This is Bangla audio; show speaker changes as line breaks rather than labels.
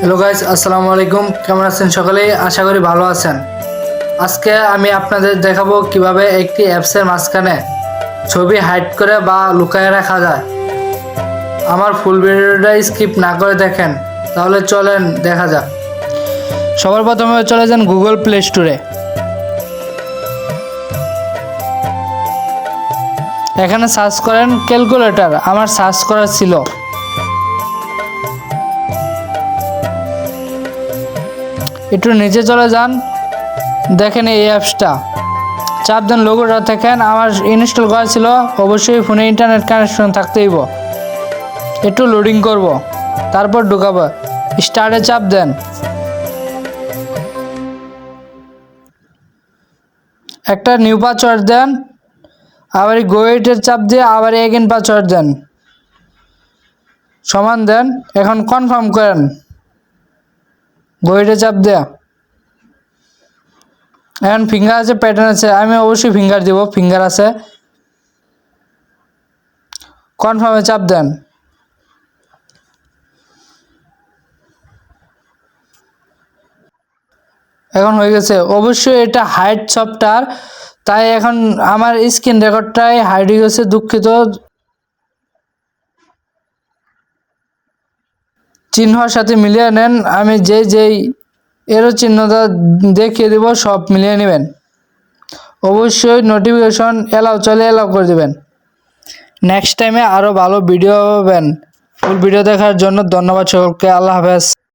হ্যালো গাইস আসসালামু আলাইকুম। কেমন আছেন সকলেই আশা করি ভালো আছেন। আজকে আমি আপনাদের দেখাবো কীভাবে একটি অ্যাপসের মাঝখানে ছবি হাইড করে বা লুকায় রাখা যায়। আমার ফুল ভিডিওটা স্কিপ না করে দেখেন, তাহলে চলেন দেখা যাক। সবার প্রথমে চলে যান গুগল প্লে স্টোরে এখানে সার্চ করেন ক্যালকুলেটর আমার সার্চ করা ছিল। একটু নিচে চলে যান। দেখেন এই অ্যাপসটা চাপ দেন লোগোটা দেখেন। আমার ইনস্টল করা ছিল। অবশ্যই ফোনে ইন্টারনেট কানেকশন থাকতেই হইব। একটু লোডিং করব। তারপর ঢুকাবো। স্টার্টে চাপ দেন। একটা নিউ পাসওয়ার্ড দেন। আবার গোয়েটের চাপ দিয়ে আবার এগেন পাসওয়ার্ড দেন। সমান দেন। এখন কনফার্ম করেন। গোয়েটে চাপ দেয়া। এখন ফিঙ্গার আছে প্যাটার্ন আছে, আমি অবশ্যই ফিঙ্গার দিব ফিঙ্গার আছে। কনফার্মে চাপ দেন। এখন হয়ে গেছে, অবশ্যই এটা হাইট সফটওয়্যার তাই এখন আমার স্ক্রিন রেকর্ডটাই হাইড হয়ে গেছে, দুঃখিত। চিহ্নর সাথে মিলিয়ে নেন, আমি যে যেই এরও চিহ্নটা দেখিয়ে দেব, সব মিলিয়ে নেবেন। অবশ্যই নোটিফিকেশন এলাও চলে এলাও করে দেবেন। নেক্সট টাইমে আরও ভালো ভিডিও পাবেন। ফুল ভিডিও দেখার জন্য ধন্যবাদ সকলকে, আল্লাহ হাফেজ।